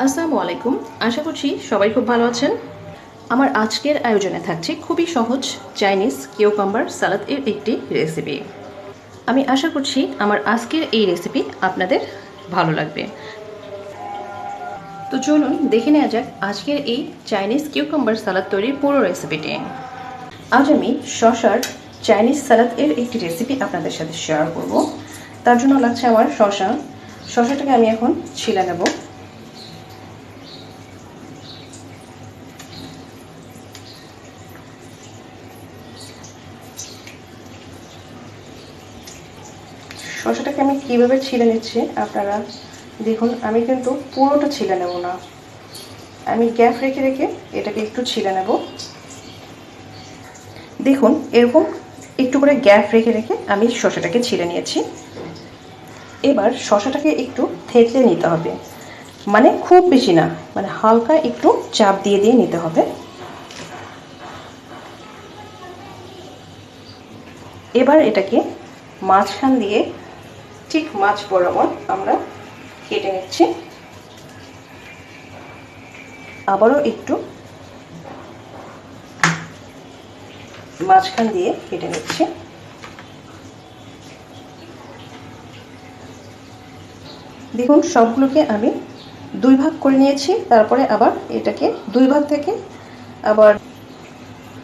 আসসালামু আলাইকুম। আশা করছি সবাই খুব ভালো আছেন। আমার আজকের আয়োজনে থাকছে খুবই সহজ চাইনিজ কিউকাম্বার সালাদ এর একটি রেসিপি আমি আশা করছি আমার আজকের এই রেসিপি আপনাদের ভালো লাগবে। তো চলুন দেখে নেওয়া যাক আজকের এই চাইনিজ কিউকাম্বার সালাদ তৈরির পুরো রেসিপিটি আজ আমি শশার চাইনিজ সালাদ এর একটি রেসিপি আপনাদের সাথে শেয়ার করব। তার জন্য লাগছে আমার শশা শশাটাকে আমি এখন ছিলে নেব। শসাটাকে আমি কীভাবে ছিলে নিচ্ছি আপনারা দেখুন, আমি কিন্তু পুরোটা ছিলে নেব না। আমি গ্যাপ রেখে রেখে এটাকে একটু ছিলে নেব। দেখুন, এরকম একটু করে গ্যাপ রেখে রেখে আমি শসাটাকে ছিলে নিয়েছি। এবার শসাটাকে একটু থেতলে নিতে হবে। মানে খুব বেশি না মানে হালকা একটু চাপ দিয়ে দিয়ে নিতে হবে। এবার এটাকে মাঝখান দিয়ে ঠিক মাছ বরাবর আমরা কেটে নিচ্ছি। আবারও একটু মাঝখান দিয়ে কেটে নিচ্ছি। দেখুন, সবগুলোকে আমি দুই ভাগ করে নিয়েছি, তারপরে আবার এটাকে দুই ভাগ থেকে আবার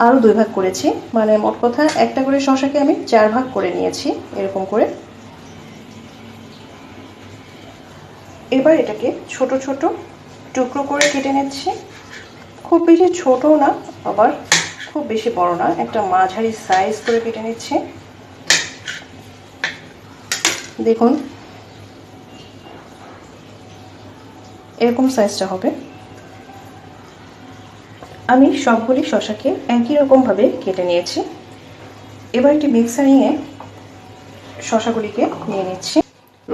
আরও দুই ভাগ করেছি। মানে মোট কথা একটা করে শশাকে আমি চার ভাগ করে নিয়েছি, এরকম করে। এবার এটাকে ছোট ছোট টুকরো করে কেটে নিচ্ছি। খুব বেশি ছোটও না, আবার খুব বেশি বড় না, একটা মাঝারি সাইজ করে কেটে নিচ্ছি। দেখুন, এরকম সাইজটা হবে। আমি সবগুলি শশাকে একই রকমভাবে কেটে নিয়েছি। এবার একটি মিক্সারিংয়ে শশাগুলিকে নিয়ে নিচ্ছি।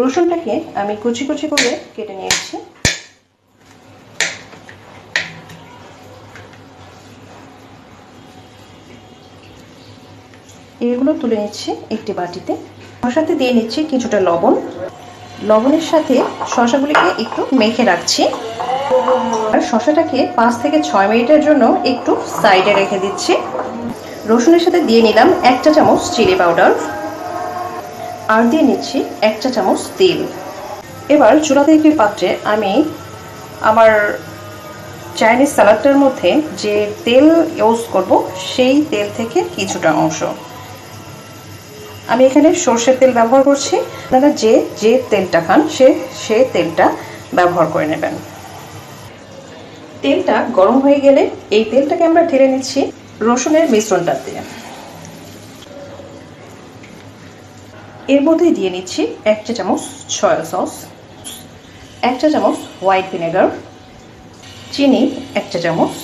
রসুনটাকে আমি কুচি কুচি করে কেটে নিয়েছি। এগুলো তুলে নিচ্ছি একটি বাটিতে। শশাতে দিয়ে নিচ্ছি কিছুটা লবণ। লবণের সাথে শশাগুলিকে একটু মেখে রাখছি। আর শশাটাকে পাঁচ থেকে ছয় মিনিটের জন্য একটু সাইডে রেখে দিচ্ছি। রসুনের সাথে দিয়ে নিলাম একটা চামচ চিলি পাউডার। আর দিয়ে নিচ্ছি এক চা চামচ তেল। এবার চুলাতে একটি পাত্রে আমি আমার চাইনিজ স্যালাডটার মধ্যে যে তেল ইউজ করব, সেই তেল থেকে কিছুটা অংশ। আমি এখানে সর্ষের তেল ব্যবহার করছি। আপনারা যে যে তেলটা খান, সে সে তেলটা ব্যবহার করে নেবেন। তেলটা গরম হয়ে গেলে এই তেলটাকে আমরা ঢেলে নিচ্ছি রসুনের মিশ্রণটা দিয়ে এর মধ্যে দিয়ে নিচ্ছি এক চা চামচ সয়া সস এক চা চামচ হোয়াইট ভিনেগার চিনি এক চা চামচ,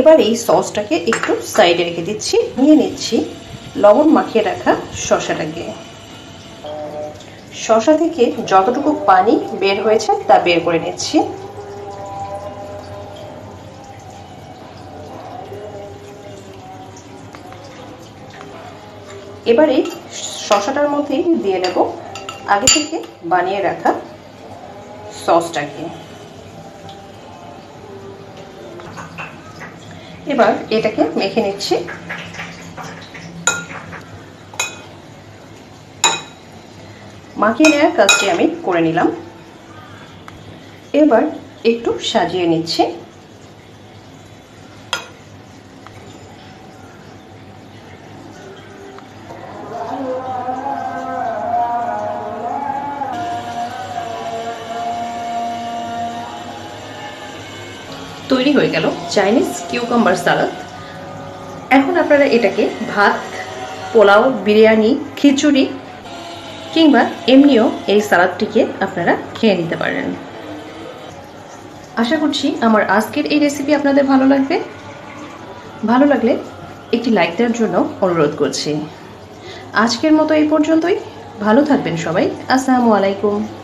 এবার এই সসটাকে একটু সাইডে রেখে দিচ্ছি। নিয়ে নিচ্ছি লবণ মাখিয়ে রাখা শশাটাকে শশা থেকে যতটুকু পানি বের হয়েছে তা বের করে নিচ্ছি। এবারে শশাটার মধ্যেই দিয়ে নেব আগে থেকে বানিয়ে রাখা সসটাকে। এবার এটাকে মেখে নিচ্ছি। মাখিয়ে নেওয়ার কাজটি আমি করে নিলাম। এবার একটু সাজিয়ে নিচ্ছি। তৈরি হয়ে গেল চাইনিজ কিউকাম্বার সালাদ এখন আপনারা এটাকে ভাত, পোলাও, বিরিয়ানি, খিচুড়ি কিংবা এমনিও এই সালাদটিকে আপনারা খেয়ে নিতে পারেন। আশা করছি আমার আজকের এই রেসিপি আপনাদের ভালো লাগবে। ভালো লাগলে একটি লাইক দেওয়ার জন্য অনুরোধ করছি। আজকের মতো এই পর্যন্তই। ভালো থাকবেন সবাই। আসসালামু আলাইকুম।